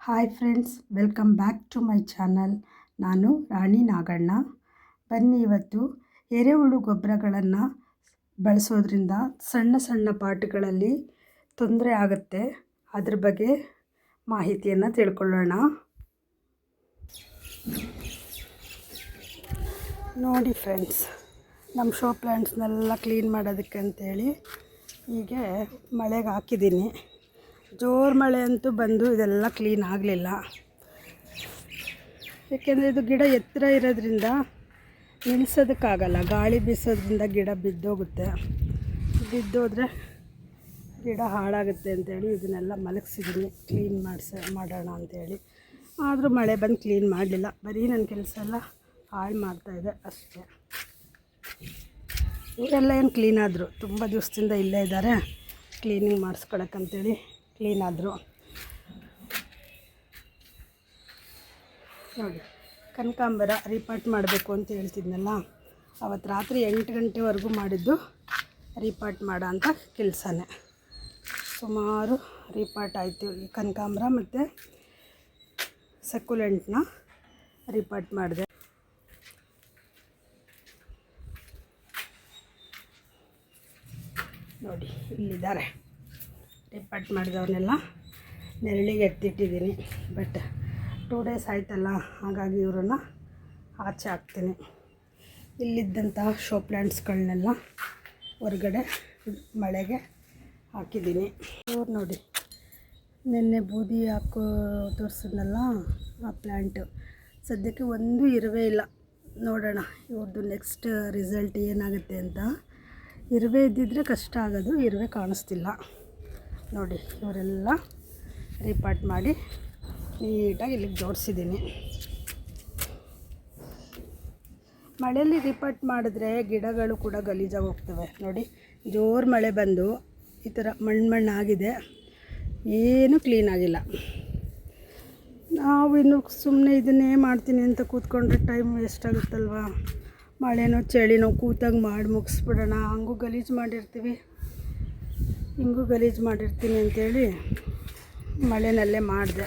Hi friends, welcome back to my channel. ನಾನು ರಾಣಿ ನಾಗಣ್ಣ. ಬನ್ನಿ ಇವತ್ತು ಎರೆಹುಳು ಗೊಬ್ಬರಗಳನ್ನು ಬಳಸೋದ್ರಿಂದ ಸಣ್ಣ ಸಣ್ಣ ಪಾಟ್ಗಳಲ್ಲಿ ತೊಂದರೆ ಆಗುತ್ತೆ. ಅದ್ರ ಬಗ್ಗೆ ಮಾಹಿತಿಯನ್ನು ತಿಳ್ಕೊಳ್ಳೋಣ. ನೋಡಿ ಫ್ರೆಂಡ್ಸ್, ನಮ್ಮ ಶೋ ಪ್ಲ್ಯಾಂಟ್ಸ್ನೆಲ್ಲ ಕ್ಲೀನ್ ಮಾಡೋದಕ್ಕೆ ಅಂತೇಳಿ ಹೀಗೆ ಮಳೆಗೆ ಹಾಕಿದ್ದೀನಿ. ಜೋರು ಮಳೆ ಅಂತೂ ಬಂದು ಇದೆಲ್ಲ ಕ್ಲೀನ್ ಆಗಲಿಲ್ಲ. ಏಕೆಂದರೆ ಇದು ಗಿಡ ಎತ್ತರ ಇರೋದ್ರಿಂದ ನಿಲ್ಲಿಸೋದಕ್ಕಾಗಲ್ಲ ಗಾಳಿ ಬೀಸೋದ್ರಿಂದ ಗಿಡ ಬಿದ್ದೋಗುತ್ತೆ. ಬಿದ್ದೋದ್ರೆ ಗಿಡ ಹಾಳಾಗುತ್ತೆ ಅಂತೇಳಿ ಇದನ್ನೆಲ್ಲ ಮಲಗಿಸಿದ್ದೀನಿ. ಕ್ಲೀನ್ ಮಾಡಿಸ, ಮಾಡೋಣ ಅಂತೇಳಿ. ಆದರೂ ಮಳೆ ಬಂದು ಕ್ಲೀನ್ ಮಾಡಲಿಲ್ಲ. ಬರೀ ನನ್ನ ಕೆಲಸ ಎಲ್ಲ ಹಾಳು ಮಾಡ್ತಾಯಿದೆ ಅಷ್ಟೇ. ಇವರೆಲ್ಲ ಏನು ಕ್ಲೀನ್ ಆದರು? ತುಂಬ ದಿವಸದಿಂದ ಇಲ್ಲೇ ಇದ್ದಾರೆ. ಕ್ಲೀನಿಂಗ್ ಮಾಡಿಸ್ಕೊಳಕ್ಕಂತೇಳಿ ಕ್ಲೀನ್ ನೋಡಿ, ಕನಕಾಂಬರ ರಿಪಾರ್ಟ್ ಮಾಡಬೇಕು ಅಂತ ಹೇಳ್ತಿದ್ನಲ್ಲ ಅವತ್ತು ರಾತ್ರಿ ಎಂಟು ಗಂಟೆವರೆಗೂ ಮಾಡಿದ್ದು ರಿಪಾರ್ಟ್ ಮಾಡೋ ಅಂಥ ಕೆಲಸನೇ. ಸುಮಾರು ರಿಪಾರ್ಟ್ ಆಯಿತು ಈ ಕನಕಾಂಬರ ಮತ್ತು ಸಕ್ಯುಲೆಂಟ್ನ ರಿಪಾರ್ಟ್ ಮಾಡಿದೆ. ನೋಡಿ, ಇಲ್ಲಿದ್ದಾರೆ. ರಿಪಟ್ ಮಾಡಿದವ್ರನ್ನೆಲ್ಲ ನೆರಳಿಗೆ ಎತ್ತಿಟ್ಟಿದ್ದೀನಿ. ಬಟ್ ಟೂ ಡೇಸ್ ಆಯ್ತಲ್ಲ, ಹಾಗಾಗಿ ಇವರನ್ನ ಆಚೆ ಹಾಕ್ತೀನಿ. ಇಲ್ಲಿದ್ದಂತಹ ಶೋ ಪ್ಲ್ಯಾಂಟ್ಸ್ಗಳನ್ನೆಲ್ಲ ಹೊರಗಡೆ ಮಳೆಗೆ ಹಾಕಿದ್ದೀನಿ. ಇವ್ರು ನೋಡಿ, ನಿನ್ನೆ ಬೂದಿ ಹಾಕೋ ತೋರಿಸಿದ್ನಲ್ಲ ಆ ಪ್ಲ್ಯಾಂಟು ಸದ್ಯಕ್ಕೆ ಒಂದು ಇರುವೆ ಇಲ್ಲ. ನೋಡೋಣ ಇವ್ರದ್ದು ನೆಕ್ಸ್ಟ್ ರಿಸಲ್ಟ್ ಏನಾಗುತ್ತೆ ಅಂತ. ಇರುವೆ ಇದ್ದಿದ್ರೆ ಕಷ್ಟ ಆಗೋದು, ಇರುವೆ ಕಾಣಿಸ್ತಿಲ್ಲ. ನೋಡಿ, ಇವರೆಲ್ಲ ರಿಪಾರ್ಟ್ ಮಾಡಿ ನೀಟಾಗಿ ಇಲ್ಲಿಗೆ ಜೋಡಿಸಿದ್ದೀನಿ. ಮಳೆಯಲ್ಲಿ ರಿಪಾರ್ಟ್ ಮಾಡಿದ್ರೆ ಗಿಡಗಳು ಕೂಡ ಗಲೀಜಾಗಿ ಹೋಗ್ತವೆ. ನೋಡಿ, ಜೋರು ಮಳೆ ಬಂದು ಈ ಥರ ಮಣ್ಣು ಮಣ್ಣಾಗಿದೆ. ಏನೂ ಕ್ಲೀನ್ ಆಗಿಲ್ಲ. ನಾವು ಇನ್ನು ಸುಮ್ಮನೆ ಇದನ್ನೇ ಮಾಡ್ತೀನಿ ಅಂತ ಕೂತ್ಕೊಂಡ್ರೆ ಟೈಮ್ ವೇಸ್ಟ್ ಆಗುತ್ತಲ್ವ? ಮಳೆನೋ, ಚಳಿನೋ ಕೂತಾಗ ಮಾಡಿ ಮುಗಿಸ್ಬಿಡೋಣ. ಹಂಗೂ ಗಲೀಜು ಮಾಡಿರ್ತೀವಿ. ಹಿಂಗೂ ಗಲೀಜು ಮಾಡಿರ್ತೀನಿ ಅಂಥೇಳಿ ಮಳೆನಲ್ಲೇ ಮಾಡಿದೆ.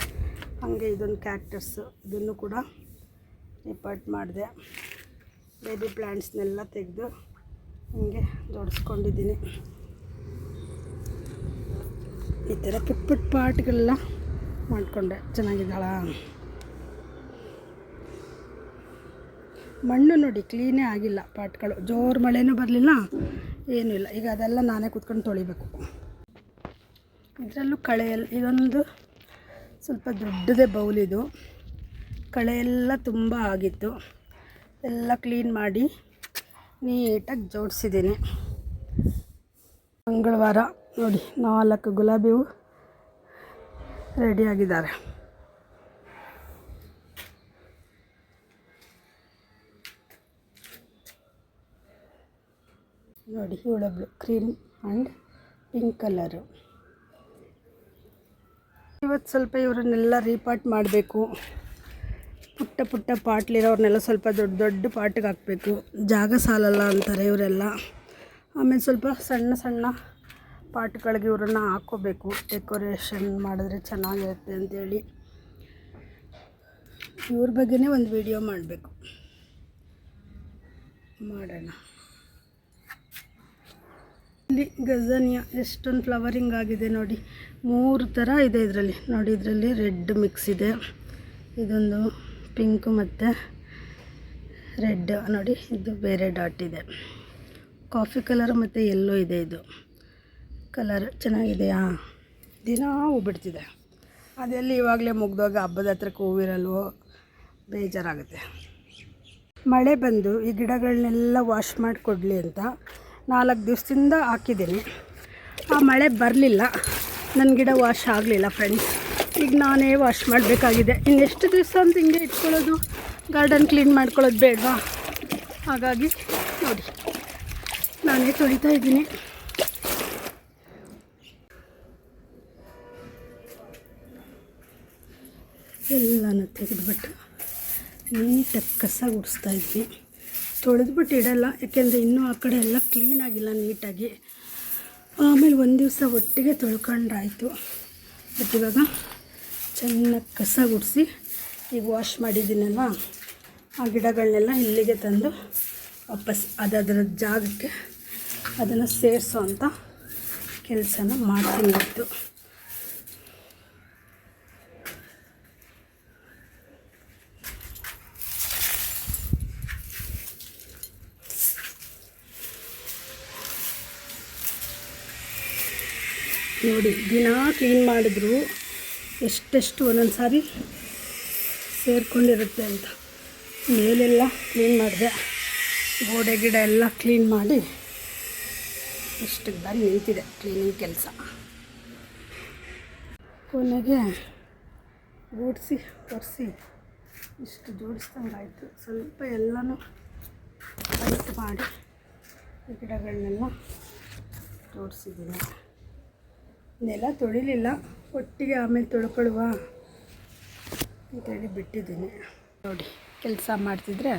ಹಾಗೆ ಇದೊಂದು ಕ್ಯಾಕ್ಟಸ್ಸು ಇದನ್ನು ಕೂಡ ನಿಪ್ಪಟ್ಟು ಮಾಡಿದೆ. ಬೇಬಿ ಪ್ಲ್ಯಾಂಟ್ಸ್ನೆಲ್ಲ ತೆಗೆದು ಹಿಂಗೆ ಜೋಡಿಸ್ಕೊಂಡಿದ್ದೀನಿ. ಈ ಥರ ಪುಟ್ ಪುಟ್ ಪಾಟ್ಗಳೆಲ್ಲ ಮಾಡಿಕೊಂಡೆ. ಚೆನ್ನಾಗಿದ್ದಾಳ ಮಣ್ಣು ನೋಡಿ ಕ್ಲೀನೇ ಆಗಿಲ್ಲ ಪಾಟ್ಗಳು. ಜೋರು ಮಳೆನೂ ಬರಲಿಲ್ಲ, ಏನೂ ಇಲ್ಲ. ಈಗ ಅದೆಲ್ಲ ನಾನೇ ಕೂತ್ಕೊಂಡು ತೊಳಿಬೇಕು. ಇದರಲ್ಲೂ ಕಳೆಯಲ್ಲಿ ಇದೊಂದು ಸ್ವಲ್ಪ ದೊಡ್ಡದೇ ಬೌಲಿದು ಕಳೆ ಎಲ್ಲ ತುಂಬ ಆಗಿತ್ತು. ಎಲ್ಲ ಕ್ಲೀನ್ ಮಾಡಿ ನೀಟಾಗಿ ಜೋಡಿಸಿದ್ದೀನಿ. ಮಂಗಳವಾರ, ನೋಡಿ, ನಾಲ್ಕು ಗುಲಾಬಿ ಹೂ ರೆಡಿಯಾಗಿದ್ದಾರೆ. ನೋಡಿ ಇವಳೊಬ್ಳು ಕ್ರೀಮ್ ಆ್ಯಂಡ್ ಪಿಂಕ್ ಕಲರು ಇವತ್ತು ಸ್ವಲ್ಪ ಇವರನ್ನೆಲ್ಲ ರೀಪಾಟ್ ಮಾಡಬೇಕು. ಪುಟ್ಟ ಪುಟ್ಟ ಪಾಟ್ಲಿರೋರ್ನೆಲ್ಲ ಸ್ವಲ್ಪ ದೊಡ್ಡ ದೊಡ್ಡ ಪಾಟ್ಗೆ ಹಾಕಬೇಕು. ಜಾಗ ಸಾಲಲ್ಲ ಅಂತಾರೆ ಇವರೆಲ್ಲ. ಆಮೇಲೆ ಸ್ವಲ್ಪ ಸಣ್ಣ ಸಣ್ಣ ಪಾಟ್ಗಳಿಗೆ ಇವರನ್ನ ಹಾಕ್ಕೋಬೇಕು ಡೆಕೋರೇಷನ್ ಮಾಡಿದ್ರೆ ಚೆನ್ನಾಗಿರುತ್ತೆ ಅಂಥೇಳಿ ಇವ್ರ ಬಗ್ಗೆನೇ ಒಂದು ವಿಡಿಯೋ ಮಾಡಬೇಕು. ಮಾಡೋಣ. ಇಲ್ಲಿ ಗಜನಿಯಾ ಎಷ್ಟೊಂದು ಫ್ಲವರಿಂಗ್ ಆಗಿದೆ ನೋಡಿ. ಮೂರು ಥರ ಇದೆ ಇದರಲ್ಲಿ. ನೋಡಿ, ಇದರಲ್ಲಿ ರೆಡ್ ಮಿಕ್ಸ್ ಇದೆ. ಇದೊಂದು ಪಿಂಕ್ ಮತ್ತು ರೆಡ್. ನೋಡಿ, ಇದು ಬೇರೆ ಡಾಟ್ ಇದೆ. ಕಾಫಿ ಕಲರ್ ಮತ್ತು ಎಲ್ಲೋ ಇದೆ ಇದು. ಕಲರ್ ಚೆನ್ನಾಗಿದೆಯಾ ದಿನ ಹೂ ಬಿಡ್ತಿದೆ. ಅದೆಲ್ಲಿ ಇವಾಗಲೇ ಮುಗ್ದೋಗಿ ಹಬ್ಬದ ಹತ್ರಕ್ಕೆ ಹೂವಿರಲ್ವೋ, ಬೇಜಾರಾಗುತ್ತೆ. ಮಳೆ ಬಂದು ಈ ಗಿಡಗಳನ್ನೆಲ್ಲ ವಾಶ್ ಮಾಡಿಕೊಡ್ಲಿ ಅಂತ ನಾಲ್ಕು ದಿವಸದಿಂದ ಹಾಕಿದ್ದೀನಿ. ಆ ಮಳೆ ಬರಲಿಲ್ಲ. ನನ್ನ ಗಿಡ ವಾಶ್ ಆಗಲಿಲ್ಲ ಫ್ರೆಂಡ್ಸ್ ಈಗ ನಾನೇ ವಾಶ್ ಮಾಡಬೇಕಾಗಿದೆ. ಇನ್ನೆಷ್ಟು ದಿವಸ ಅಂತ ಹಿಂಗೆ ಇಟ್ಕೊಳ್ಳೋದು? ಗಾರ್ಡನ್ ಕ್ಲೀನ್ ಮಾಡ್ಕೊಳ್ಳೋದು ಬೇಡವಾ? ಹಾಗಾಗಿ ನೋಡಿ. ನಾನೇ ತೊಳಿತಾ ಇದ್ದೀನಿ. ಎಲ್ಲನೂ ತೆಗೆದುಬಿಟ್ಟು ನೀಟಾಗಿ ಕಸ ಗುಡಿಸ್ತಾ ಇದ್ವಿ. ತೊಳೆದ್ಬಿಟ್ಟು ಇಡಲ್ಲ, ಯಾಕೆಂದರೆ ಇನ್ನೂ ಆ ಕಡೆ ಎಲ್ಲ ಕ್ಲೀನಾಗಿಲ್ಲ ನೀಟಾಗಿ. ಆಮೇಲೆ ಒಂದು ದಿವಸ ಒಟ್ಟಿಗೆ ತೊಳ್ಕೊಂಡ್ರಾಯಿತು. ಬಟ್ ಇವಾಗ ಚೆನ್ನಾಗಿ ಕಸ ಗುಡಿಸಿ ಈಗ ವಾಶ್ ಮಾಡಿದ್ದೀನಲ್ವ? ಆ ಗಿಡಗಳನ್ನೆಲ್ಲ ಇಲ್ಲಿಗೆ ತಂದು ವಾಪಸ್ ಅದರ ಜಾಗಕ್ಕೆ ಅದನ್ನು ಸೇರಿಸೋ ಅಂತ ಕೆಲಸನ ಮಾಡ್ತೀನಿ ನೋಡಿ, ದಿನ ಕ್ಲೀನ್ ಮಾಡಿದ್ರು, ಎಷ್ಟೆಷ್ಟು ಒಂದೊಂದು ಸಾರಿ ಸೇರಿಕೊಂಡಿರುತ್ತೆ ಅಂತ. ಮೇಲೆಲ್ಲ ಕ್ಲೀನ್ ಮಾಡಿದೆ. ಗೋಡೆ ಗಿಡ ಎಲ್ಲ ಕ್ಲೀನ್ ಮಾಡಿ ಇಷ್ಟಕ್ಕೆ ಬಂದು ನಿಂತಿದೆ ಕ್ಲೀನಿಂಗ್ ಕೆಲಸ. ಕೊನೆಗೆ ಗೂಡಿಸಿ ಒರೆಸಿ ಇಷ್ಟು ಜೋಡಿಸ್ದಂಗೆ ಆಯಿತು ಸ್ವಲ್ಪ ಎಲ್ಲನೂ ವೈಟ್ ಮಾಡಿ ಗಿಡಗಳನ್ನೆಲ್ಲ ಜೋಡಿಸಿದ್ದೀನಿ. ನೆಲ ತೊಳಿಲಿಲ್ಲ, ಒಟ್ಟಿಗೆ ಆಮೇಲೆ ತೊಳ್ಕೊಳುವ ಅಂತೇಳಿ ಬಿಟ್ಟಿದ್ದೀನಿ. ನೋಡಿ, ಕೆಲಸ ಮಾಡ್ತಿದ್ರೆ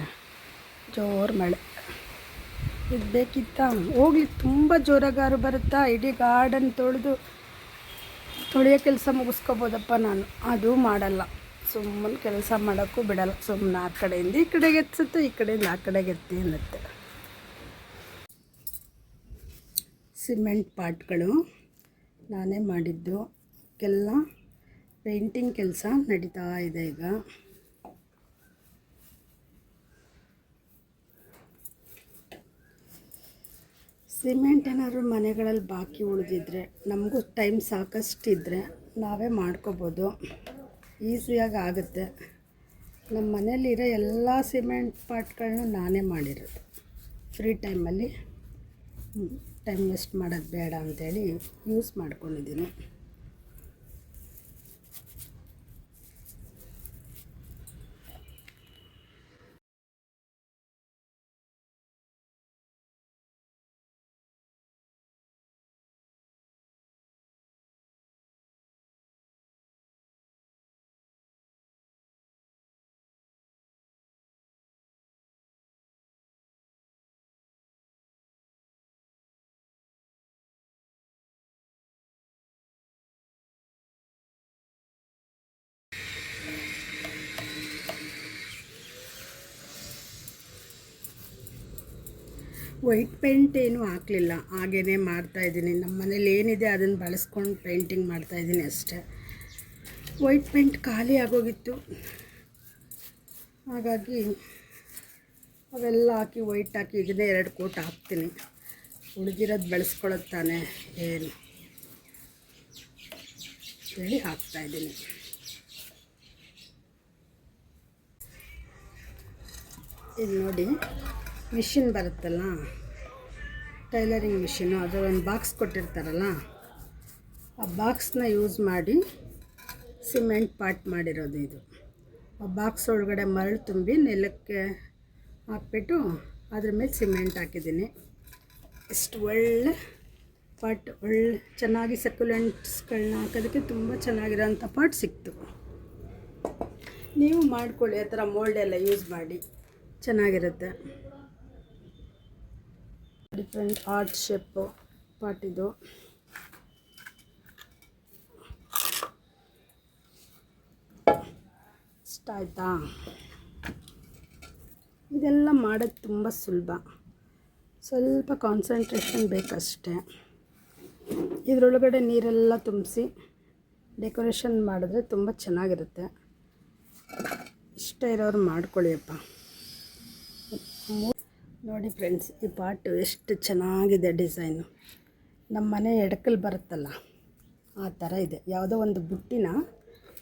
ಜೋರು ಮಳೆ. ಇದು ಬೇಕಿತ್ತ? ಹೋಗ್ಲಿ, ತುಂಬ ಜೋರಾಗಾರು ಬರುತ್ತಾ? ಇಡೀ ಗಾರ್ಡನ್ ತೊಳೆದು ತೊಳೆಯೋ ಕೆಲಸ ಮುಗಿಸ್ಕೋಬೋದಪ್ಪ ನಾನು. ಅದು ಮಾಡಲ್ಲ. ಸುಮ್ಮನೆ ಕೆಲಸ ಮಾಡೋಕ್ಕೂ ಬಿಡಲ್ಲ. ಸುಮ್ಮನೆ ಆ ಕಡೆಯಿಂದ ಈ ಕಡೆಗೆ ಎತ್ಸುತ್ತೆ, ಈ ಕಡೆಯಿಂದ ಆ ಕಡೆಗೆ ಎತ್ತಿ ಅನ್ನತ್ತೆ. ಸಿಮೆಂಟ್ ಪಾಟ್ಗಳು. ನಾನೇ ಮಾಡಿದ್ದು. ಎಲ್ಲ ಪೇಂಟಿಂಗ್ ಕೆಲಸ ನಡೀತಾ ಇದೆ ಈಗ. ಸಿಮೆಂಟ್ ಏನಾದ್ರು ಮನೆಗಳಲ್ಲಿ ಬಾಕಿ ಉಳಿದಿದ್ರೆ, ನಮಗೂ ಟೈಮ್ ಸಾಕಷ್ಟಿದ್ದರೆ ನಾವೇ ಮಾಡ್ಕೋಬೋದು. ಈಸಿಯಾಗಿ ಆಗುತ್ತೆ. ನಮ್ಮ ಮನೇಲಿರೋ ಎಲ್ಲ ಸಿಮೆಂಟ್ ಪಾಟ್ಗಳನ್ನೂ ನಾನೇ ಮಾಡಿರೋದು. ಫ್ರೀ ಟೈಮಲ್ಲಿ. ಟೈಮ್ ವೇಸ್ಟ್ ಮಾಡೋದು ಬೇಡ ಅಂಥೇಳಿ ಯೂಸ್ ಮಾಡ್ಕೊಂಡಿದ್ದೀನಿ. ವೈಟ್ ಪೇಂಟ್ ಏನೂ ಹಾಕಲಿಲ್ಲ. ಹಾಗೇ ಮಾಡ್ತಾಯಿದ್ದೀನಿ ನಮ್ಮ ಮನೇಲಿ ಏನಿದೆ ಅದನ್ನು ಬಳಸ್ಕೊಂಡು ಪೇಂಟಿಂಗ್ ಮಾಡ್ತಾಯಿದ್ದೀನಿ ಅಷ್ಟೇ. ವೈಟ್ ಪೇಂಟ್ ಖಾಲಿ ಆಗೋಗಿತ್ತು. ಹಾಗಾಗಿ ಅವೆಲ್ಲ ಹಾಕಿ ವೈಟ್ ಹಾಕಿ ಇದನ್ನೇ ಎರಡು ಕೋಟ್ ಹಾಕ್ತೀನಿ. ಉಳಿದಿರೋದು ಬೆಳೆಸ್ಕೊಳ್ಳೋದು ತಾನೇ ಏನು. ಹೇಳಿ ಹಾಕ್ತಾಯಿದ್ದೀನಿ ಇದು ನೋಡಿ. ಮಿಷಿನ್ ಬರುತ್ತಲ್ಲ, ಟೈಲರಿಂಗ್ ಮಿಷಿನು ಅದು ಒಂದು ಬಾಕ್ಸ್ ಕೊಟ್ಟಿರ್ತಾರಲ್ಲ, ಆ ಬಾಕ್ಸ್ನ ಯೂಸ್ ಮಾಡಿ ಸಿಮೆಂಟ್ ಪಾಟ್ ಮಾಡಿರೋದು ಇದು. ಆ ಬಾಕ್ಸ್ ಒಳಗಡೆ ಮರಳು ತುಂಬಿ ನೆಲಕ್ಕೆ ಹಾಕ್ಬಿಟ್ಟು ಅದ್ರ ಮೇಲೆ ಸಿಮೆಂಟ್ ಹಾಕಿದ್ದೀನಿ. ಎಷ್ಟು ಒಳ್ಳೆ ಪಾಟ್, ಒಳ್ಳೆ ಚೆನ್ನಾಗಿ ಸಕ್ಯುಲೆಂಟ್ಸ್ಗಳನ್ನ ಹಾಕೋದಕ್ಕೆ ತುಂಬ ಚೆನ್ನಾಗಿರೋಂಥ ಪಾಟ್ ಸಿಕ್ತು. ನೀವು ಮಾಡ್ಕೊಳ್ಳಿ, ಆ ಥರ ಮೋಲ್ಡ್ ಎಲ್ಲ ಯೂಸ್ ಮಾಡಿ. ಚೆನ್ನಾಗಿರುತ್ತೆ. ಡಿಫ್ರೆಂಟ್ ಆರ್ಟ್ ಶೇಪು ಪಾಟಿದು ಇಷ್ಟ ಆಯಿತಾ? ಇದೆಲ್ಲ ಮಾಡೋದು ತುಂಬ ಸುಲಭ. ಸ್ವಲ್ಪ ಕಾನ್ಸಂಟ್ರೇಷನ್ ಬೇಕಷ್ಟೇ. ಇದರೊಳಗಡೆ ನೀರೆಲ್ಲ ತುಂಬಿಸಿ ಡೆಕೋರೇಷನ್ ಮಾಡಿದ್ರೆ ತುಂಬ ಚೆನ್ನಾಗಿರುತ್ತೆ. ಇಷ್ಟ ಇರೋರು ಮಾಡ್ಕೊಳ್ಳಿಯಪ್ಪ. ನೋಡಿ ಫ್ರೆಂಡ್ಸ್, ಈ ಪಾಟು ಎಷ್ಟು ಚೆನ್ನಾಗಿದೆ ಡಿಸೈನು. ನಮ್ಮ ಮನೆ ಎಡಕಲ್ ಬರುತ್ತಲ್ಲ, ಆ ಥರ ಇದೆ. ಯಾವುದೋ ಒಂದು ಬುಟ್ಟಿನ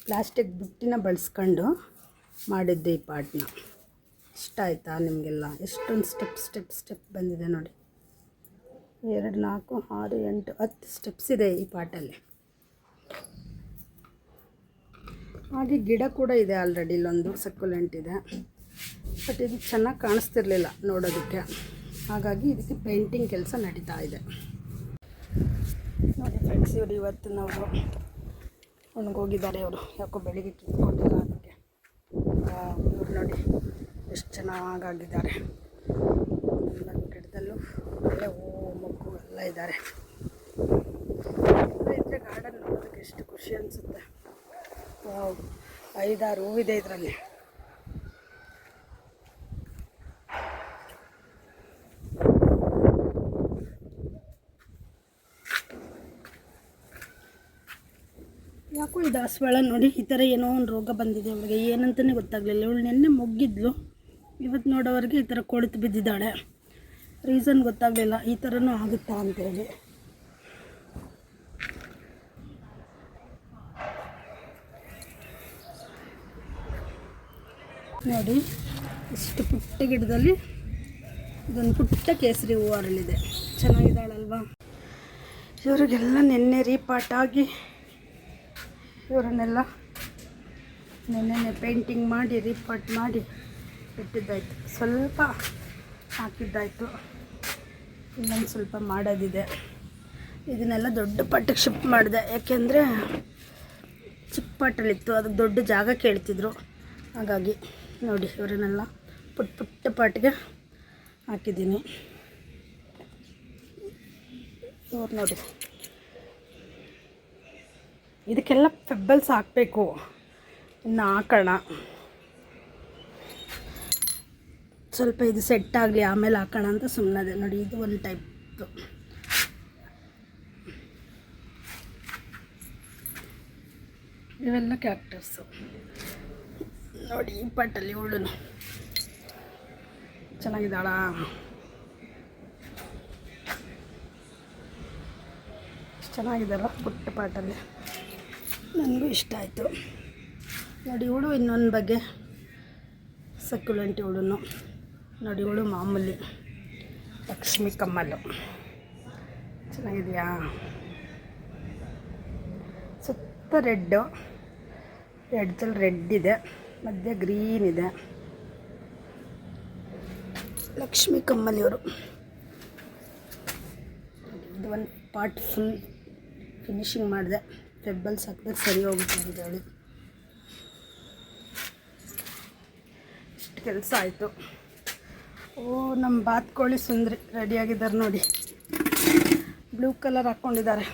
ಪ್ಲಾಸ್ಟಿಕ್ ಬುಟ್ಟಿನ ಬಳಸ್ಕೊಂಡು ಮಾಡಿದ್ದೆ ಈ ಪಾಟ್ನ. ಇಷ್ಟ ಆಯಿತಾ ನಿಮಗೆಲ್ಲ? ಎಷ್ಟೊಂದು ಸ್ಟೆಪ್ ಸ್ಟೆಪ್ ಸ್ಟೆಪ್ ಬಂದಿದೆ ನೋಡಿ. ಎರಡು, ನಾಲ್ಕು, ಆರು, ಎಂಟು, ಹತ್ತು ಸ್ಟೆಪ್ಸ್ ಇದೆ ಈ ಪಾಟಲ್ಲಿ. ಹಾಗೆ ಗಿಡ ಕೂಡ ಇದೆ ಆಲ್ರೆಡಿ ಇಲ್ಲೊಂದು ಸಕ್ಕುಲೆಂಟ್ ಇದೆ. ಬಟ್ ಇದು ಚೆನ್ನಾಗಿ ಕಾಣಿಸ್ತಿರ್ಲಿಲ್ಲ ನೋಡೋದಕ್ಕೆ. ಹಾಗಾಗಿ ಇದಕ್ಕೆ ಪೇಂಟಿಂಗ್ ಕೆಲಸ ನಡೀತಾ ಇದೆ. ನೋಡಿ ಫ್ರೆಂಡ್ಸ್ ಇವರು ಇವತ್ತು ನಾವು ಒಣಗೋಗಿದ್ದಾರೆ ಅವರು ಯಾಕೋ ಬೆಳಿಗ್ಗೆ ಕಿತ್ಕೊಂಡಿಲ್ಲ ಅದಕ್ಕೆ. ಇವ್ರು ನೋಡಿ ಎಷ್ಟು ಚೆನ್ನಾಗಾಗಿದ್ದಾರೆ. ಎಲ್ಲ ಗಿಡದಲ್ಲೂ ಒಳ್ಳೆ ಹೂವು ಮಗ್ಗು ಎಲ್ಲ ಇದ್ದಾರೆ. ಎಲ್ಲ ಇದ್ದರೆ ಗಾರ್ಡನ್ ನೋಡೋದಕ್ಕೆ ಎಷ್ಟು ಖುಷಿ ಅನಿಸುತ್ತೆ. ಐದಾರು ಹೂವಿದೆ ಇದರಲ್ಲಿ. ಯಾಕೋ ಈ ದಾಸವಾಳ ನೋಡಿ ಈ ಥರ ಏನೋ ಒಂದು ರೋಗ ಬಂದಿದೆ ಅವಳಿಗೆ. ಏನಂತಲೇ ಗೊತ್ತಾಗಲಿಲ್ಲ. ಇವಳು ನಿನ್ನೆ ಮುಗ್ಗಿದ್ಲು ಇವತ್ತು ನೋಡೋವರೆಗೆ ಈ ಥರ ಕೊಳೆತು ಬಿದ್ದಿದ್ದಾಳೆ. ರೀಸನ್ ಗೊತ್ತಾಗಲಿಲ್ಲ. ಈ ಥರನೂ ಆಗುತ್ತಾ ಅಂತೇಳಿ. ನೋಡಿ, ಇಷ್ಟು ಪುಟ್ಟ ಗಿಡದಲ್ಲಿ ಇದೊಂದು ಪುಟ್ಟ ಕೇಸರಿ ಹೂವು ಅರಳಿದೆ. ಚೆನ್ನಾಗಿದ್ದಾಳಲ್ವಾ? ಇವರಿಗೆಲ್ಲ ನಿನ್ನೆ ರೀಪಾಟಾಗಿ ಇವರನ್ನೆಲ್ಲ ನೆನ್ನೆ ಪೇಂಟಿಂಗ್ ಮಾಡಿ ರಿಪೋರ್ಟ್ ಮಾಡಿ ಇಟ್ಟಿದ್ದಾಯಿತು. ಸ್ವಲ್ಪ ಹಾಕಿದ್ದಾಯಿತು. ಇನ್ನೊಂದು ಸ್ವಲ್ಪ ಮಾಡೋದಿದೆ. ಇದನ್ನೆಲ್ಲ ದೊಡ್ಡ ಪಟ್ಟಕ್ಕೆ ಶಿಫ್ಟ್ ಮಾಡಿದೆ. ಯಾಕೆಂದರೆ ಚಿಕ್ಕ ಪಾಟಲ್ಲಿತ್ತು ಅದಕ್ಕೆ ದೊಡ್ಡ ಜಾಗ ಕೇಳ್ತಿದ್ರು. ಹಾಗಾಗಿ ನೋಡಿ, ಇವರನ್ನೆಲ್ಲ ಪುಟ್ಟ ಪುಟ್ಟ ಪಾಟ್ಗೆ ಹಾಕಿದ್ದೀನಿ. ಇವ್ರು ನೋಡಿ. ಇದಕ್ಕೆಲ್ಲ ಪೆಬ್ಬಲ್ಸ್ ಹಾಕಬೇಕು. ಇನ್ನು ಹಾಕೋಣ. ಸ್ವಲ್ಪ ಇದು ಸೆಟ್ ಆಗಲಿ, ಆಮೇಲೆ ಹಾಕೋಣ ಅಂತ ಸುಮ್ಮನದೆ ನೋಡಿ, ಇದು ಒಂದು ಟೈಪ್ ಇವೆಲ್ಲ ಕ್ಯಾಕ್ಟರ್ಸು ನೋಡಿ, ಈ ಪಟ್ಟಲ್ಲಿ ಇವಳು ಚೆನ್ನಾಗಿದ್ದಾಳ. ಚೆನ್ನಾಗಿದ್ದಾರ ಪುಟ್ಟ ಪಾಟಲ್ಲಿ ನನಗೂ ಇಷ್ಟ ಆಯಿತು. ನೋಡಿ, ಹುಳು ಇನ್ನೊಂದು ಬಗ್ಗೆ ಸಕ್ಯುಲೆಂಟ್ ಹುಳು ನೋಡಿ, ಹುಳು ಮಾಮೂಲಿ ಲಕ್ಷ್ಮಿ ಕಮ್ಮಲು ಚೆನ್ನಾಗಿದೆಯಾ? ಸುತ್ತ ರೆಡ್ಡು. ಎಡ್ಜಲ್ಲಿ ರೆಡ್ ಇದೆ, ಮಧ್ಯೆ ಗ್ರೀನ್ ಇದೆ. ಲಕ್ಷ್ಮಿ ಕಮ್ಮಲಿಯವರು ಇದು ಒಂದು ಪಾರ್ಟ್ ಫುಲ್ ಫಿನಿಶಿಂಗ್ ಮಾಡಿದೆ. ಪೆಬ್ಬಲ್ಸ್ ಹಾಕಿದ್ರೆ ಸರಿ ಹೋಗುತ್ತೆ ಅಂತ ಹೇಳಿ ಇಷ್ಟು ಕೆಲಸ ಆಯಿತು. ಓ ನಮ್ಮ ಬಾತ್ಕೋಳಿ ಸುಂದ್ರಿ ರೆಡಿಯಾಗಿದ್ದಾರೆ ನೋಡಿ. ಬ್ಲೂ ಕಲರ್ ಹಾಕ್ಕೊಂಡಿದ್ದಾರೆ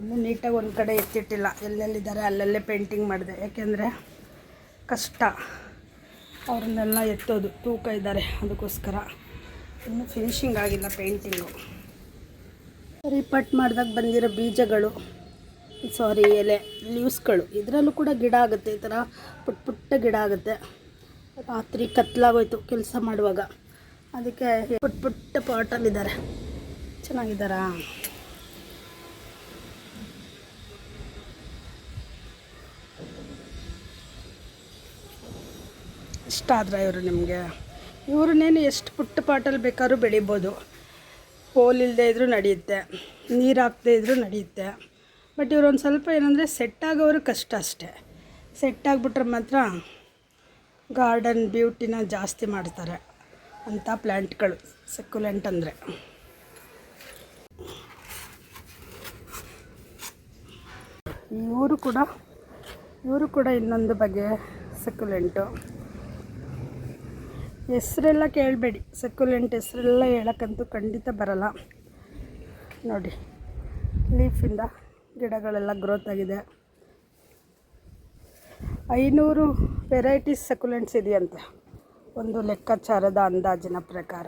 ಇನ್ನೂ ನೀಟಾಗಿ ಒಂದು ಕಡೆ ಎತ್ತಿಟ್ಟಿಲ್ಲ. ಎಲ್ಲೆಲ್ಲಿದ್ದಾರೆ ಅಲ್ಲಲ್ಲೇ ಪೇಂಟಿಂಗ್ ಮಾಡಿದೆ. ಯಾಕೆಂದರೆ ಕಷ್ಟ. ಅವ್ರನ್ನೆಲ್ಲ ಎತ್ತೋದು ತೂಕ ಇದ್ದಾರೆ ಅದಕ್ಕೋಸ್ಕರ. ಇನ್ನೂ ಫಿನಿಶಿಂಗ್ ಆಗಿಲ್ಲ ಪೇಂಟಿಂಗು ರೀಪಟ್ ಮಾಡಿದಾಗ ಬಂದಿರೋ ಬೀಜಗಳು. ಸಾರಿ, ಎಲೆ, ಲೀವ್ಸ್ಗಳು. ಇದರಲ್ಲೂ ಕೂಡ ಗಿಡ ಆಗುತ್ತೆ, ಈ ಥರ ಪುಟ್ಟ ಪುಟ್ಟ ಗಿಡ ಆಗುತ್ತೆ. ರಾತ್ರಿ ಕತ್ಲಾಗೋಯ್ತು ಕೆಲಸ ಮಾಡುವಾಗ. ಅದಕ್ಕೆ ಪುಟ್ಟ ಪುಟ್ಟ ಪಾಟಲ್ಲಿದ್ದಾರೆ. ಚೆನ್ನಾಗಿದ್ದಾರಾ? ಇಷ್ಟ ಆದ್ರೆ ಇವರು ನಿಮಗೆ? ಇವ್ರನ್ನೇನು ಎಷ್ಟು ಪುಟ್ಟ ಪಾಟಲ್ಲಿ ಬೇಕಾದ್ರೂ ಬೆಳಿಬೋದು. ಪೋಲ್ ಇಲ್ಲದೆ ಇದ್ರೂ ನಡೆಯುತ್ತೆ. ನೀರು ಹಾಕದೇ ಇದ್ರೂ ನಡೆಯುತ್ತೆ. ಬಟ್ ಇವ್ರು ಒಂದು ಸ್ವಲ್ಪ ಏನಂದರೆ ಸೆಟ್ ಆಗೋರು ಕಷ್ಟ ಅಷ್ಟೇ. ಸೆಟ್ ಆಗಿಬಿಟ್ರೆ ಮಾತ್ರ ಗಾರ್ಡನ್ ಬ್ಯೂಟಿನ ಜಾಸ್ತಿ ಮಾಡ್ತಾರೆ ಅಂಥ ಪ್ಲ್ಯಾಂಟ್ಗಳು ಸೆಕ್ಯುಲೆಂಟ್ ಅಂದರೆ. ಇವರು ಕೂಡ ಇವರು ಕೂಡ ಇನ್ನೊಂದು ಬಗೆ ಸೆಕ್ಯುಲೆಂಟು ಹೆಸರೆಲ್ಲ ಕೇಳಬೇಡಿ ಸೆಕ್ಯುಲೆಂಟ್ ಹೆಸರೆಲ್ಲ ಹೇಳೋಕ್ಕಂತೂ ಖಂಡಿತ ಬರಲ್ಲ. ನೋಡಿ ಲೀಫಿಂದ ಗಿಡಗಳೆಲ್ಲ ಗ್ರೋತ್ ಆಗಿದೆ. ಐನೂರು ವೆರೈಟೀಸ್ ಸೆಕ್ಯುಲೆಂಟ್ಸ್ ಇದೆಯಂತೆ. ಒಂದು ಲೆಕ್ಕಾಚಾರದ ಅಂದಾಜಿನ ಪ್ರಕಾರ.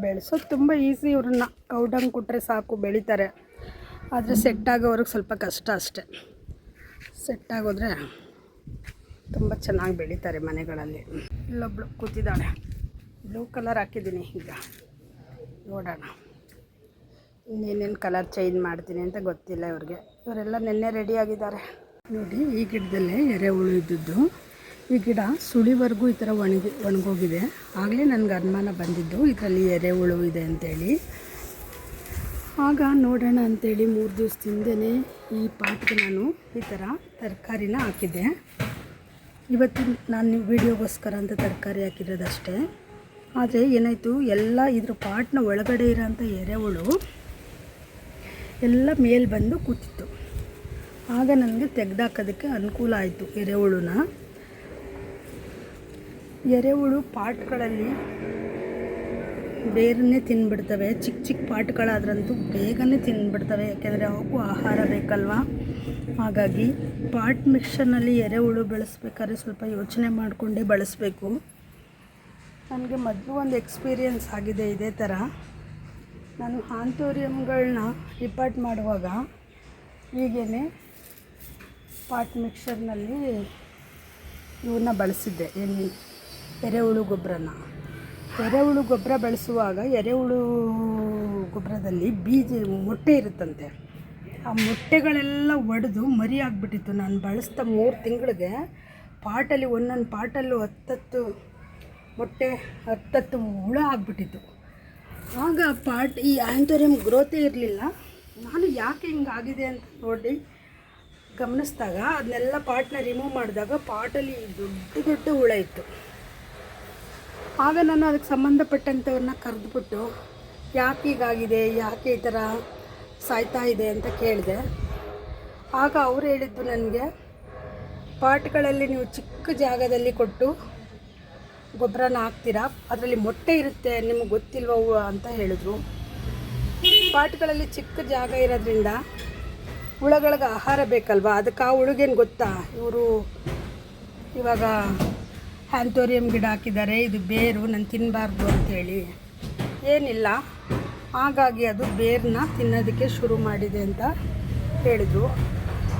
ಬೆಳೆಸೋದು ತುಂಬ ಈಸಿ ಇವ್ರನ್ನ. ಔಡಂಗ್ ಕೊಟ್ಟರೆ ಸಾಕು, ಬೆಳೀತಾರೆ. ಆದರೆ ಸೆಟ್ ಆಗೋವ್ರಿಗೆ ಸ್ವಲ್ಪ ಕಷ್ಟ ಅಷ್ಟೆ. ಸೆಟ್ ಆಗೋದ್ರೆ ತುಂಬ ಚೆನ್ನಾಗಿ ಬೆಳೀತಾರೆ ಮನೆಗಳಲ್ಲಿ. ಇಲ್ಲೊಬ್ಳು ಕೂತಿದ್ದಾಳೆ. ಬ್ಲೂ ಕಲರ್ ಹಾಕಿದ್ದೀನಿ ಈಗ. ನೋಡೋಣ. ಇನ್ನೇನೇನು ಕಲರ್ ಚೇಂಜ್ ಮಾಡ್ತೀನಿ ಅಂತ ಗೊತ್ತಿಲ್ಲ ಇವ್ರಿಗೆ. ಇವರೆಲ್ಲ ನಿನ್ನೆ ರೆಡಿ ಆಗಿದ್ದಾರೆ. ನೋಡಿ, ಈ ಗಿಡದಲ್ಲೇ ಎರೆಹುಳು ಇದ್ದದ್ದು. ಈ ಗಿಡ ಸುಳಿವರೆಗೂ ಈ ಥರ ಒಣಗಿ, ಒಣಗೋಗಿದೆ. ಆಗಲೇ ನನಗೆ ಅನುಮಾನ ಬಂದಿದ್ದು, ಇದರಲ್ಲಿ ಎರೆಹುಳು ಇದೆ ಅಂತೇಳಿ. ಆಗ ನೋಡೋಣ ಅಂತೇಳಿ ಮೂರು ದಿವಸದಿಂದನೇ ಈ ಪಾಟ್ಗೆ ನಾನು ಈ ಥರ ತರಕಾರಿನ ಹಾಕಿದ್ದೆ. ಇವತ್ತು ನಾನು ವೀಡಿಯೋಗೋಸ್ಕರ ಅಂತ ತರಕಾರಿ ಹಾಕಿರೋದಷ್ಟೇ. ಆದರೆ ಏನಾಯಿತು, ಎಲ್ಲ ಇದ್ರ ಪಾಟ್ನ ಒಳಗಡೆ ಇರೋಂಥ ಎರೆಹುಳು ಎಲ್ಲ ಮೇಲೆ ಬಂದು ಕೂತಿತ್ತು. ಆಗ ನನಗೆ ತೆಗ್ದಾಕೋದಕ್ಕೆ ಅನುಕೂಲ ಆಯಿತು ಎರೆಹುಳುನ. ಎರೆಹುಳು ಪಾಟ್ಗಳಲ್ಲಿ ಬೇರನ್ನೇ ತಿಂದ್ಬಿಡ್ತವೆ ಚಿಕ್ಕ ಚಿಕ್ಕ ಪಾಟ್ಗಳಾದ್ರಂತೂ ಬೇಗನೆ ತಿಂದ್ಬಿಡ್ತವೆ ಯಾಕೆಂದರೆ ಅವಕ್ಕೂ ಆಹಾರ ಬೇಕಲ್ವಾ? ಹಾಗಾಗಿ ಪಾಟ್ ಮಿಕ್ಸರ್ನಲ್ಲಿ ಎರೆಹುಳು ಬೆಳೆಸ್ಬೇಕಾದ್ರೆ ಸ್ವಲ್ಪ ಯೋಚನೆ ಮಾಡಿಕೊಂಡೇ ಬಳಸಬೇಕು. ನನಗೆ ಮೊದಲು ಒಂದು ಎಕ್ಸ್ಪೀರಿಯನ್ಸ್ ಆಗಿದೆ ಇದೇ ಥರ. ನಾನು ಆಂಥೋರಿಯಮ್ಗಳನ್ನ ರಿಪಾರ್ಟ್ ಮಾಡುವಾಗ ಹೀಗೇ ಪಾಟ್ ಮಿಕ್ಸರ್ನಲ್ಲಿ ಇವನ್ನ ಬಳಸಿದ್ದೆ. ಎಲ್ಲಿ ಎರೆಹುಳು ಗೊಬ್ಬರನ. ಎರೆಹುಳು ಗೊಬ್ಬರ ಬಳಸುವಾಗ ಎರೆಹುಳು ಗೊಬ್ಬರದಲ್ಲಿ ಬೀಜ ಮೊಟ್ಟೆ ಇರುತ್ತಂತೆ. ಆ ಮೊಟ್ಟೆಗಳೆಲ್ಲ ಒಡೆದು ಮರಿ ಆಗಿಬಿಟ್ಟಿತ್ತು. ನಾನು ಬಳಸ್ತಾ ಮೂರು ತಿಂಗಳಿಗೆ ಪಾಟಲ್ಲಿ ಒಂದೊಂದು ಪಾಟಲ್ಲೂ ಹತ್ತತ್ತು ಮೊಟ್ಟೆ ಹತ್ತತ್ತು ಹುಳ ಆಗಿಬಿಟ್ಟಿತ್ತು. ಆಗ ಪಾಟ್ ಈ ಆ್ಯಂಥೋರಿಯಂ ಗ್ರೋತೇ ಇರಲಿಲ್ಲ. ನಾನು ಯಾಕೆ ಹಿಂಗಾಗಿದೆ ಅಂತ ನೋಡಿ ಗಮನಿಸಿದಾಗ ಅದನ್ನೆಲ್ಲ ಪಾಟ್ನ ರಿಮೂವ್ ಮಾಡಿದಾಗ ಪಾಟಲ್ಲಿ ದೊಡ್ಡ ದೊಡ್ಡ ಹುಳ ಇತ್ತು. ಆಗ ನಾನು ಅದಕ್ಕೆ ಸಂಬಂಧಪಟ್ಟಂಥವ್ರನ್ನ ಕರೆದುಬಿಟ್ಟು ಯಾಕೆ ಹೀಗಾಗಿದೆ, ಯಾಕೆ ಈ ಥರ ಸಾಯ್ತಾ ಇದೆ ಅಂತ ಕೇಳಿದೆ. ಆಗ ಅವ್ರು ಹೇಳಿದ್ದು ನನಗೆ ಪಾಟ್ಗಳಲ್ಲಿ ನೀವು ಚಿಕ್ಕ ಜಾಗದಲ್ಲಿ ಕೊಟ್ಟು ಗೊಬ್ಬರನ ಹಾಕ್ತೀರಾ? ಅದರಲ್ಲಿ ಮೊಟ್ಟೆ ಇರುತ್ತೆ ನಿಮಗೆ ಗೊತ್ತಿಲ್ವವು ಅಂತ ಹೇಳಿದ್ರು. ಪಾಟ್ಗಳಲ್ಲಿ ಚಿಕ್ಕ ಜಾಗ ಇರೋದ್ರಿಂದ ಹುಳಗಳಿಗೆ ಆಹಾರ ಬೇಕಲ್ವಾ? ಅದಕ್ಕೆ ಆ ಹುಳುಗೇನು ಗೊತ್ತಾ? ಇವರು ಇವಾಗ ಹ್ಯಾಂಥೋರಿಯಂ ಗಿಡ ಹಾಕಿದ್ದಾರೆ, ಇದು ಬೇರು, ನಾನು ತಿನ್ನಬಾರ್ದು ಅಂಥೇಳಿ ಏನಿಲ್ಲ, ಹಾಗಾಗಿ ಅದು ಬೇರನ್ನ ತಿನ್ನೋದಕ್ಕೆ ಶುರು ಮಾಡಿದೆ ಅಂತ ಹೇಳಿದರು.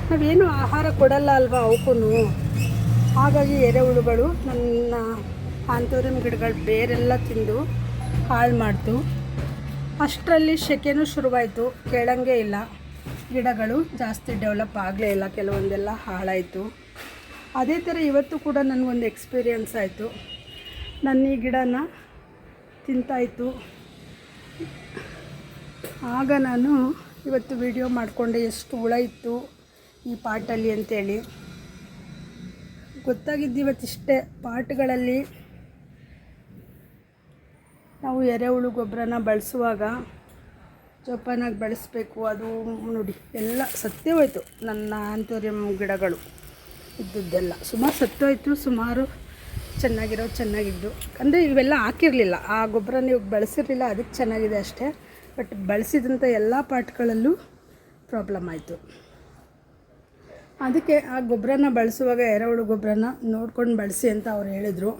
ನಾವೇನು ಆಹಾರ ಕೊಡಲ್ಲ ಅಲ್ವಾ ಅವಕ್ಕೂ ಹಾಗಾಗಿ ಎರೆಹುಳುಗಳು ನನ್ನ ಆಂಥೋರಿಯಂ ಗಿಡಗಳು ಬೇರೆಲ್ಲ ತಿಂದು ಹಾಳು ಮಾಡ್ತು. ಅಷ್ಟರಲ್ಲಿ ಶೆಕೆನೂ ಶುರುವಾಯಿತು. ಕೇಳಂಗೆ ಇಲ್ಲ. ಗಿಡಗಳು ಜಾಸ್ತಿ ಡೆವಲಪ್ ಆಗಲೇ ಇಲ್ಲ. ಕೆಲವೊಂದೆಲ್ಲ ಹಾಳಾಯಿತು. ಅದೇ ಥರ ಇವತ್ತು ಕೂಡ ನನಗೊಂದು ಎಕ್ಸ್ಪೀರಿಯನ್ಸ್ ಆಯಿತು. ನನ್ನ ಈ ಗಿಡನ ತಿಂತಾಯಿತು. ಆಗ ನಾನು ಇವತ್ತು ವಿಡಿಯೋ ಮಾಡಿಕೊಂಡೆ ಎಷ್ಟು ಹುಳ ಇತ್ತು ಈ ಪಾಟಲ್ಲಿ ಅಂತೇಳಿ. ಗೊತ್ತಾಗಿದ್ದು ಇವತ್ತಿಷ್ಟೇ. ಪಾಟ್ಗಳಲ್ಲಿ ನಾವು ಎರೆಹುಳು ಗೊಬ್ಬರನ ಬಳಸುವಾಗ ಜೋಪಾನಾಗಿ ಬಳಸಬೇಕು, ಅದು ನೋಡಿ, ಎಲ್ಲ ಸತ್ತೇ ಹೋಯಿತು. ನನ್ನ ಆಂಥೋರಿಯಂ ಗಿಡಗಳು ಇದ್ದದ್ದೆಲ್ಲ. ಸುಮಾರು ಸತ್ತೋಯ್ತು ಸುಮಾರು ಚೆನ್ನಾಗಿರೋ ಚೆನ್ನಾಗಿದ್ದು. ಅಂದರೆ ಇವೆಲ್ಲ ಹಾಕಿರಲಿಲ್ಲ. ಆ ಗೊಬ್ಬರ ನೀವು ಬಳಸಿರಲಿಲ್ಲ, ಅದಕ್ಕೆ ಚೆನ್ನಾಗಿದೆ ಅಷ್ಟೇ. ಬಟ್ ಬಳಸಿದಂಥ ಎಲ್ಲ ಪಾಟ್ಗಳಲ್ಲೂ ಪ್ರಾಬ್ಲಮ್ ಆಯಿತು. ಅದಕ್ಕೆ ಆ ಗೊಬ್ಬರನ ಬಳಸುವಾಗ ಎರೆಹುಳು ಗೊಬ್ಬರನ ನೋಡ್ಕೊಂಡು ಬಳಸಿ ಅಂತ ಅವ್ರು ಹೇಳಿದರು.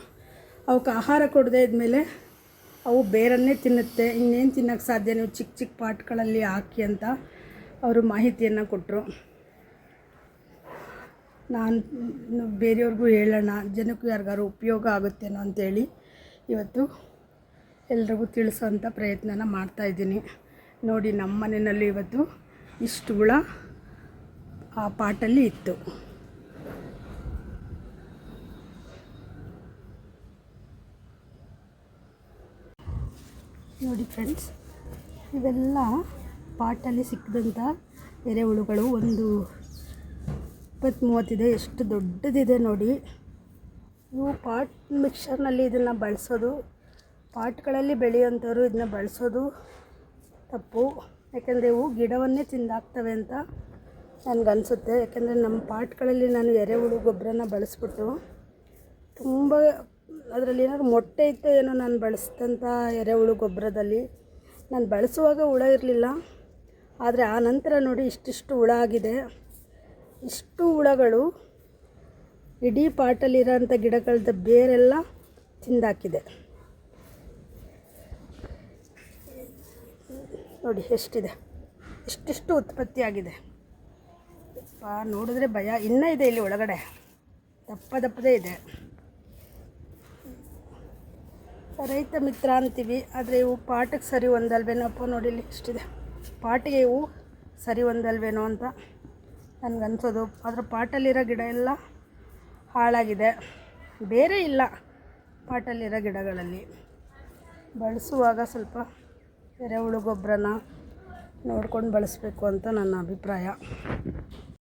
ಅವಕ್ಕೆ ಆಹಾರ ಕೊಡದೇ ಇದ್ಮೇಲೆ ಅವು ಬೇರನ್ನೇ ತಿನ್ನುತ್ತೆ, ಇನ್ನೇನು ತಿನ್ನೋಕ್ಕೆ ಸಾಧ್ಯ ನೀವು ಚಿಕ್ಕ ಚಿಕ್ಕ ಪಾಟ್ಗಳಲ್ಲಿ ಹಾಕಿ ಅಂತ ಅವರು ಮಾಹಿತಿಯನ್ನು ಕೊಟ್ಟರು ನಾನು ಬೇರೆಯವ್ರಿಗೂ ಹೇಳೋಣ, ಜನಕ್ಕೂ ಯಾರಿಗಾರು ಉಪಯೋಗ ಆಗುತ್ತೇನೋ ಅಂಥೇಳಿ ಇವತ್ತು ಎಲ್ರಿಗೂ ತಿಳಿಸೋಂಥ ಪ್ರಯತ್ನನ ಮಾಡ್ತಾಯಿದ್ದೀನಿ ನೋಡಿ, ನಮ್ಮ ಮನೆಯಲ್ಲಿ ಇವತ್ತು ಇಷ್ಟು ಹುಳ ಆ ಪಾಟಲ್ಲಿ ಇತ್ತು. ನೋಡಿ ಫ್ರೆಂಡ್ಸ್, ಇವೆಲ್ಲ ಪಾಟಲ್ಲಿ ಸಿಕ್ಕಿದಂಥ ಎರೆಹುಳುಗಳು. ಒಂದು ಇಪ್ಪತ್ತು ಮೂವತ್ತಿದೆ ಎಷ್ಟು ದೊಡ್ಡದಿದೆ ನೋಡಿ. ಇವು ಪಾಟ್ ಮಿಕ್ಸರ್ನಲ್ಲಿ ಇದನ್ನು ಬಳಸೋದು. ಪಾಟ್ಗಳಲ್ಲಿ ಬೆಳೆಯುವಂಥವ್ರು ಇದನ್ನ ಬಳಸೋದು ತಪ್ಪು. ಯಾಕೆಂದರೆ ಇವು ಗಿಡವನ್ನೇ ತಿಂದಾಗ್ತವೆ ಅಂತ ನನಗನ್ಸುತ್ತೆ. ಯಾಕೆಂದರೆ ನಮ್ಮ ಪಾಟ್ಗಳಲ್ಲಿ ನಾನು ಎರೆಹುಳು ಗೊಬ್ಬರನ ಬಳಸ್ಬಿಟ್ಟು ತುಂಬ ಅದರಲ್ಲಿ ಏನಾದ್ರು ಮೊಟ್ಟೆ ಇತ್ತು ಏನೋ ನಾನು ಬಳಸಿದಂಥ ಎರೆಹುಳು ಗೊಬ್ಬರದಲ್ಲಿ, ನಾನು ಬಳಸುವಾಗ ಹುಳ ಇರಲಿಲ್ಲ. ಆದರೆ ಆ ನಂತರ ನೋಡಿ ಇಷ್ಟಿಷ್ಟು ಹುಳ ಆಗಿದೆ. ಇಷ್ಟು ಹುಳಗಳು ಇಡೀ ಪಾಟಲ್ಲಿರೋಂಥ ಗಿಡಗಳದ್ದು ಬೇರೆಲ್ಲ ತಿಂದಾಕಿದೆ. ನೋಡಿ ಎಷ್ಟಿದೆ. ಇಷ್ಟಿಷ್ಟು ಉತ್ಪತ್ತಿಯಾಗಿದೆ. ನೋಡಿದ್ರೆ ಭಯ. ಇನ್ನೂ ಇದೆ ಇಲ್ಲಿ ಒಳಗಡೆ. ದಪ್ಪ ದಪ್ಪದೇ ಇದೆ. ರೈತ ಮಿತ್ರ ಅಂತೀವಿ, ಆದರೆ ಇವು ಪಾಟಕ್ಕೆ ಸರಿ ಒಂದಲ್ವೇನೋಪ್ಪ ನೋಡಿ ಇಷ್ಟಿದೆ ಪಾಟಿಗೆ ಇವು ಸರಿ ಒಂದಲ್ವೇನೋ ಅಂತ ನನಗನ್ಸೋದು. ಅದರ ಪಾಟಲ್ಲಿರೋ ಗಿಡ ಎಲ್ಲ ಹಾಳಾಗಿದೆ. ಬೇರೆ ಇಲ್ಲ ಪಾಟಲ್ಲಿರೋ ಗಿಡಗಳಲ್ಲಿ. ಬಳಸುವಾಗ ಸ್ವಲ್ಪ ಎರೆಹುಳು ಗೊಬ್ಬರನ ನೋಡ್ಕೊಂಡು ಬಳಸಬೇಕು ಅಂತ ನನ್ನ ಅಭಿಪ್ರಾಯ.